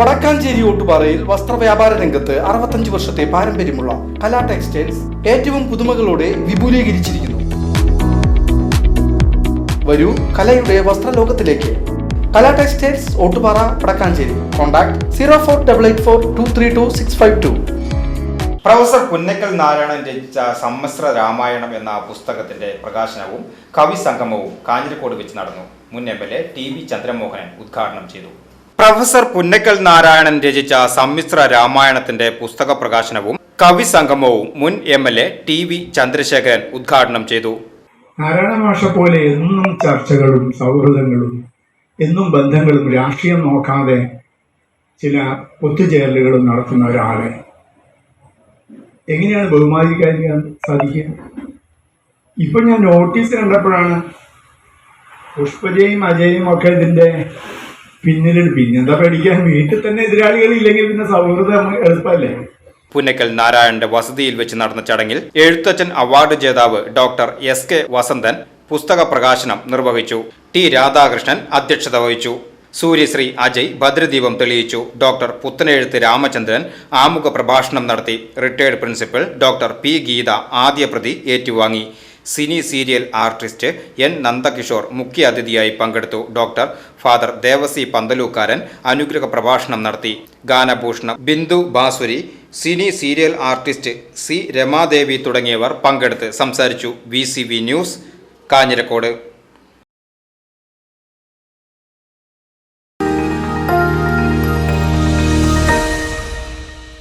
വടക്കാഞ്ചേരി ഓട്ടുപാറയിൽ വസ്ത്രവ്യാപാര രംഗത്ത് അറുപത്തഞ്ച് വർഷത്തെ പാരമ്പര്യമുള്ള കലാ ടെക്സ്റ്റൈൽസ് ഏറ്റവും പുതുമകളോടെ വിപുലീകരിച്ചിരിക്കുന്നു. വരൂ കലയുടെ വസ്ത്രലോകത്തിലേക്ക്. Kala textiles Ottupara Vadakkanchery. Contact zero four double eight four two three two six five two. Professor Punnakkal Narayanan രചിച്ച സമ്മിശ്ര രാമായണം എന്ന പുസ്തകത്തിന്റെ പ്രകാശനവും കവി സംഗമവും കാഞ്ഞിരക്കോട് വെച്ച് നടന്നു. മുൻ M L A T V Chandramohanan ഉദ്ഘാടനം ചെയ്തു. പ്രൊഫസർ പുന്നക്കൽ നാരായണൻ രചിച്ച സമ്മിശ്ര രാമായണത്തിന്റെ പുസ്തക പ്രകാശനവും കവി സംഗമവും മുൻ M L A T V Chandrasekharan ഉദ്ഘാടനം ചെയ്തു. നാരായണ ഭാഷ പോലെ എന്നും ചർച്ചകളും സൗഹൃദങ്ങളും എന്നും ബന്ധങ്ങളും രാഷ്ട്രീയം നോക്കാതെ ചില ഒത്തുചേരലുകളും നടത്തുന്ന ഒരാളെ എങ്ങനെയാണ് ബഹുമാനിക്കാൻ സാധിക്കുക? ഇപ്പൊ ഞാൻ നോട്ടീസ് കണ്ടപ്പോഴാണ് പുഷ്പജയും അജയും ഒക്കെ ഇതിന്റെ പിന്നിലുണ്ട്. പിന്നെന്താ പഠിക്കാൻ വീട്ടിൽ തന്നെ എതിരാളികൾ ഇല്ലെങ്കിൽ പിന്നെ സൗഹൃദം എളുപ്പമല്ലേ? പുന്നക്കൽ നാരായണന്റെ വസതിയിൽ വെച്ച് നടന്ന ചടങ്ങിൽ എഴുത്തച്ഛൻ അവാർഡ് ജേതാവ് ഡോക്ടർ എസ് കെ വസന്തൻ പുസ്തക പ്രകാശനം നിർവഹിച്ചു. ടി രാധാകൃഷ്ണൻ അധ്യക്ഷത വഹിച്ചു. സൂര്യശ്രീ അജയ് ഭദ്രദീപം തെളിയിച്ചു. ഡോക്ടർ പുത്തനെഴുത്ത് രാമചന്ദ്രൻ ആമുഖ പ്രഭാഷണം നടത്തി. Retired principal doctor P Geetha ആദ്യ പ്രതി ഏറ്റുവാങ്ങി. Cine serial artist N Nandakishore മുഖ്യ അതിഥിയായി പങ്കെടുത്തു. ഡോക്ടർ ഫാദർ ദേവസി പന്തലൂക്കാരൻ അനുഗ്രഹ പ്രഭാഷണം നടത്തി. ഗാനഭൂഷണം Bindu Basuri cine serial artist C Ramadevi തുടങ്ങിയവർ പങ്കെടുത്ത് സംസാരിച്ചു. V news Kanjirakode.